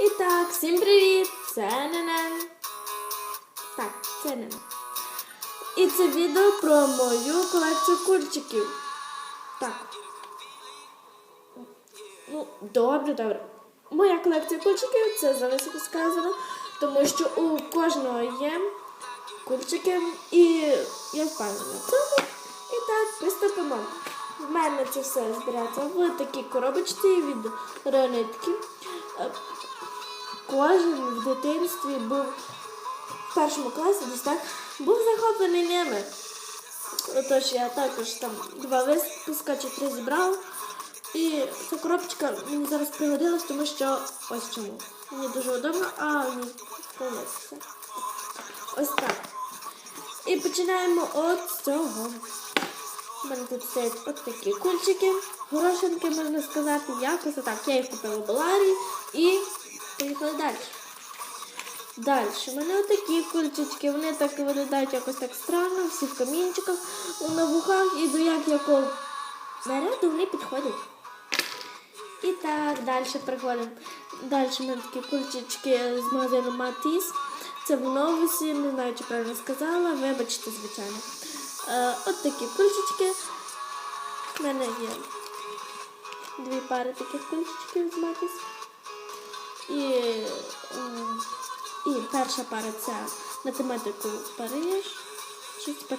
І так, всім привіт! Це Ненен. Так, це Ненен. І це відео про мою колекцію кульчиків. Так. Ну, добре, добре. Моя колекція кульчиків це залишило сказано, тому що у кожного є кульчики, і я впевнена в цьому. І так, приступимо. В мене це все збирається в такій коробочці від Реонитки. Кожен в дитинстві був в першому класі, десь так, був захоплений ними. Отож, я також там два випуска чи три зібрала. І ця коробочка мені зараз пригодилась, тому що ось чому. Мені дуже удобно, а мені помилися. Ось так. І починаємо от цього. У мене тут стоять от такі кульчики, горошинки, можна сказати, якось отак. Я їх купила в Баларі і поїхали далі. Далі, у мене отакі кульчички, вони так виглядають якось так странно, всі в камінчиках, на вухах і до як якого наряду вони підходять. І так, далі переходимо. Далі у мене такі кульчички з магазину Матіс. Це в новусі, не знаю, чи правильно сказала, вибачте, звичайно. Е, от такі кульчички. У мене є дві пари таких кульчичків з Матіс. І, ем, і перша пара це на тематику Париж. Щось по.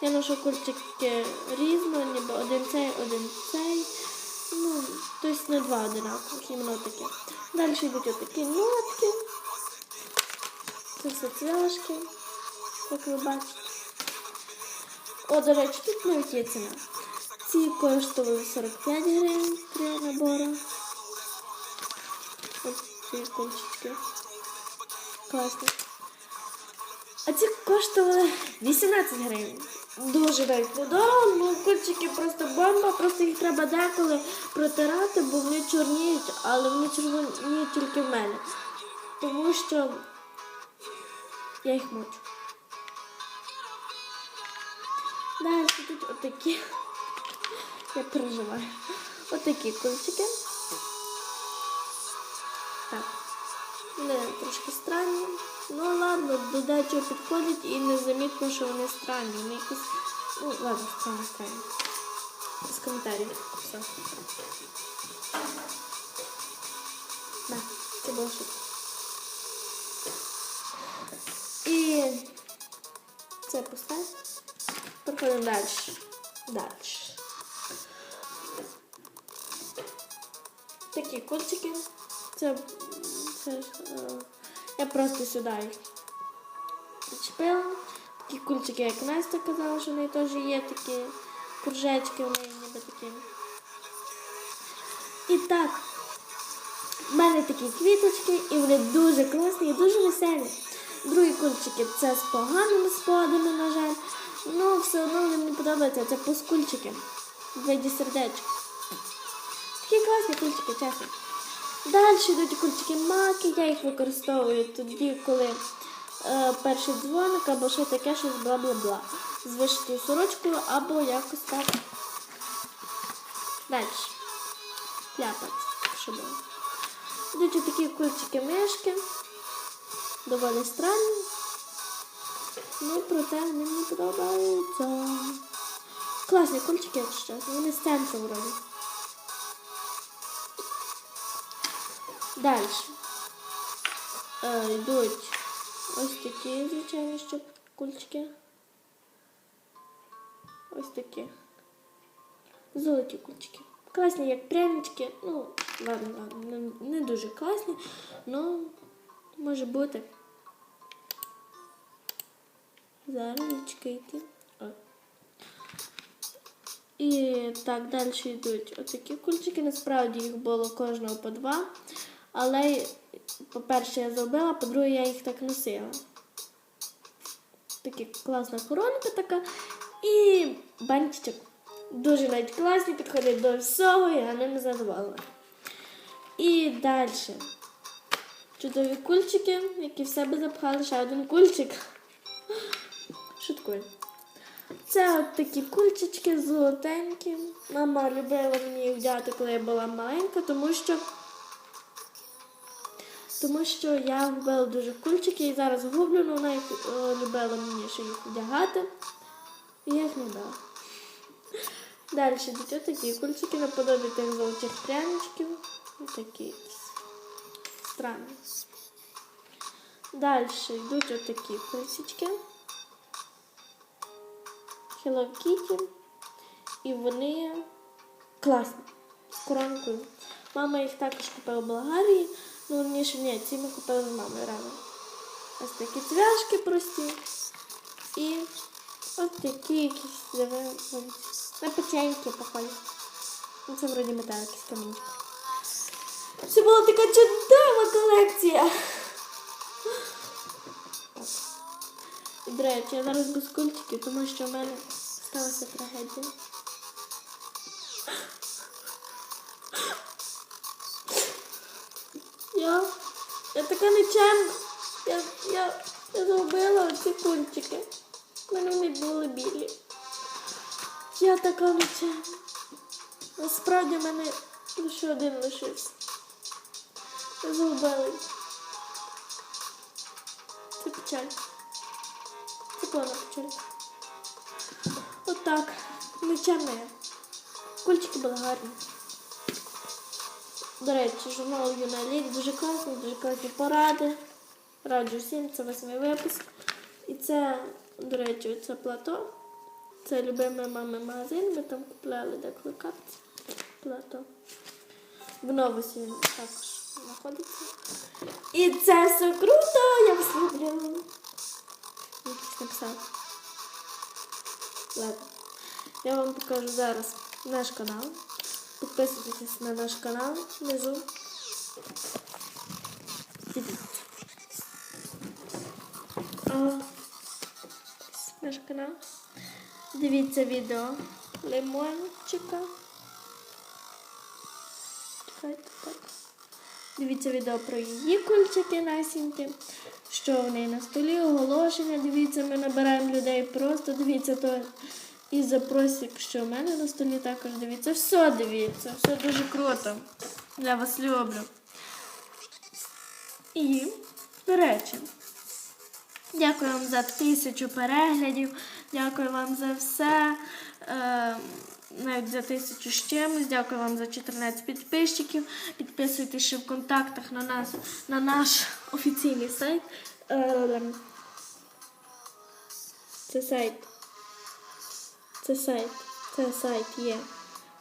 Я ношу кульчики різно, ніби один цей, один цей. Ну, тобто не два одинакових, іменно таке. Далі йдуть отакі нотки. Це все цвяшки, як ви бачите. О, до речі, тут навіть є ціна. Ці коштували 45 гривень три набори. Ось ці кольчики. Класні. А ці коштували 18 гривень. Дуже навіть недорого, ну кульчики просто бомба, просто їх треба деколи протирати, бо вони чорніють, але вони чорніють тільки в мене. Тому що я їх мочу. Далі тут отакі. Я переживаю. Отакі кульчики. Вони трошки странні. Ну ладно, до дечого підходять і незамітно, що вони странні. Вони якісь. Ну, ладно, странні, странні. З коментарів. Все. На, це було шутка. І це поставь. Переходимо далі. Далі. Такі кульчики. Це, е, я просто сюди їх причепила. Такі кульчики, як Настя казала, що в неї теж є такі кружечки, в неї ніби такі. І так, в мене такі квіточки, і вони дуже класні і дуже веселі. Другі кульчики це з поганими сподами, на жаль. Ну, все одно вони мені подобаються. Це пускульчики в виді сердечок. Такі класні кульчики, чесно. Далі йдуть кульчики маки, я їх використовую тоді, коли е, перший дзвоник або ще таке щось бла-бла-бла. З вишитою сорочкою або якось так. Далі. Ляпать, що було. Йдуть такі кульчики мишки. Доволі странні. Ну, проте мені подобаються. Класні кульчики, якщо чесно. Вони з центру вроді. Далі. Е, йдуть ось такі, звичайно, що кульчики. Ось такі. Золоті кульчики. Класні, як прянички. Ну, ладно, ладно, не, дуже класні, але може бути. Зараз чекайте. І так, далі йдуть отакі кульчики. Насправді їх було кожного по два. Але, по-перше, я зробила, по-друге, я їх так носила. Такі класна коронка така. І бантичок. Дуже навіть класні, підходять до всього, я ними задоволена. І далі. Чудові кульчики, які в себе запхали ще один кульчик. Шуткую. Це от такі кульчички золотенькі. Мама любила мені їх взяти, коли я була маленька, тому що Тому що я вбила дуже кульчики і зараз гублю, але вона їх е, любила мені ще їх вдягати. І я їх не дала. Далі йдуть такі кульчики наподобі тих золотих пряничків. Такі странні. Далі йдуть отакі кульчики. Hello Kitty. І вони класні. З коронкою. Мама їх також купила в Болгарії. Ну, верніше, ні, ці ми купили з мамою рано. Ось такі цвяшки прості. І ось такі якісь диви, на печеньки похожі. Ну, це вроді метал якийсь камінчик. Це була така чудова колекція. До речі, я зараз без кульчиків, тому що в мене сталася трагедія. Я, я така нечемна. Я, я, я зробила ці кульчики. В мене вони були білі. Я така нечемна. Насправді в мене лише один лишився. Я зробила. Це печаль. Це повна печаль. Отак. Нечемна я. Кульчики були гарні. До речі, журнал Юна Ліді дуже класний, дуже класні поради. Раджу всім, це восьмий випуск. І це, до речі, це плато. Це любимий мами магазин. Ми там купляли деколи капці. Плато. В новості він також знаходиться. І це все круто! Я вас люблю. Якось написав. Ладно. Я вам покажу зараз наш канал. Підписуйтесь на наш канал внизу. Наш канал. Дивіться відео лимончика. Чекайте так. Дивіться відео про її кульчики насінки. Що в неї на столі, оголошення. Дивіться, ми набираємо людей. Просто дивіться то. І запросик, що в мене на столі також дивіться. Все дивіться, все дуже круто. Я вас люблю. І, до речі, дякую вам за тисячу переглядів. Дякую вам за все. Е, навіть за тисячу з чимось. Дякую вам за 14 підписчиків. Підписуйтесь ще в контактах на нас, на наш офіційний сайт. Е, це сайт. Це сайт. Це сайт є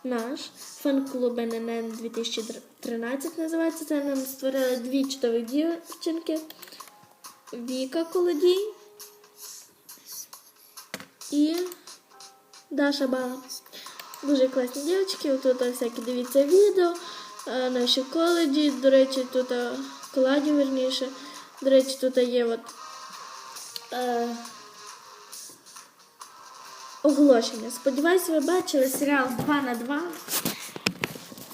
наш. Фан-клуб ННН 2013 називається. Це нам створили дві чудові дівчинки. Віка Колодій і Даша Бала. Дуже класні дівчатки. Тут всякі дивіться відео. е, Наші коледжі. До речі, тут е, коладі верніше. До речі, тут є от. Е, оголошення. Сподіваюсь, ви бачили серіал 2 на 2.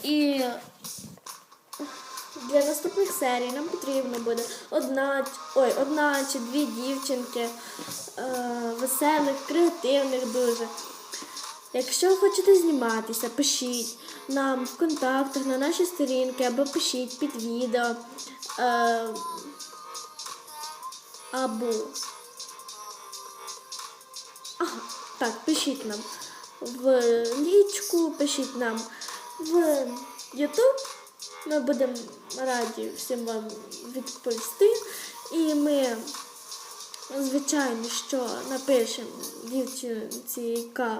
І для наступних серій нам потрібно буде одна, ой, одна чи дві дівчинки е, веселих, креативних дуже. Якщо хочете зніматися, пишіть нам в контактах на наші сторінки або пишіть під відео. Е, або так, пишіть нам в лічку, пишіть нам в YouTube. Ми будемо раді всім вам відповісти. І ми, звичайно, що напишемо дівчинці, яка,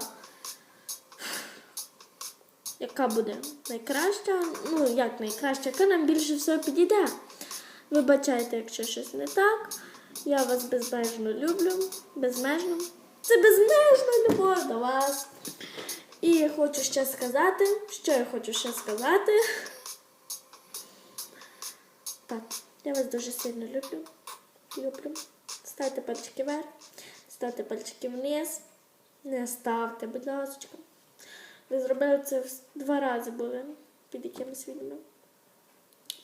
яка буде найкраща, ну як найкраща, яка нам більше всього підійде. Вибачайте, якщо щось не так. Я вас безмежно люблю, безмежно. Це безмежна любов до вас. І хочу ще сказати, що я хочу ще сказати. Так, я вас дуже сильно люблю. Люблю. Ставте пальчики вверх, ставте пальчики вниз. Не ставте, будь ласка. Ви зробили це два рази були під якимось відео.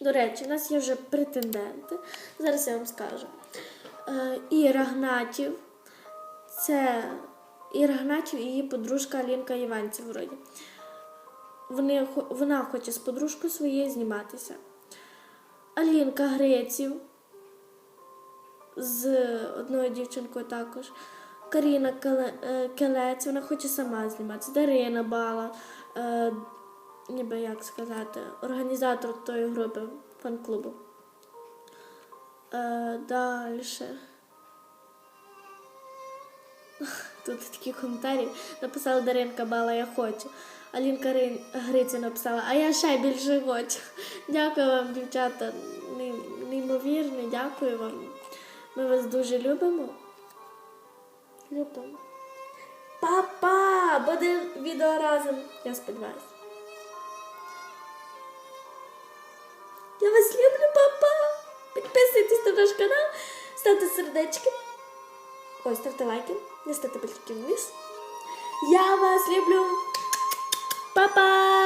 До речі, у нас є вже претенденти. Зараз я вам скажу. Е, Іра Гнатів. Це Іра Гнатів і її подружка Алінка Іванців вроді. Вони, вона хоче з подружкою своєю зніматися. Алінка Греців з одною дівчинкою також. Каріна е, Келець, вона хоче сама зніматися. Дарина Бала, е, ніби як сказати, організатор тої групи фан-клубу. Е, Далі. Тут такі коментарі. Написала Даринка Бала, я хочу. Алінка Гриця написала, а я ще більше хочу. Дякую вам, дівчата. Ней- Неймовірно, дякую вам. Ми вас дуже любимо. Любимо. Папа! Буде відео разом, я сподіваюся. Я вас люблю, папа! Підписуйтесь на наш канал, ставте сердечки. Ой, ставте лайки, не ставте пальчики вниз. Я вас люблю. Па-па!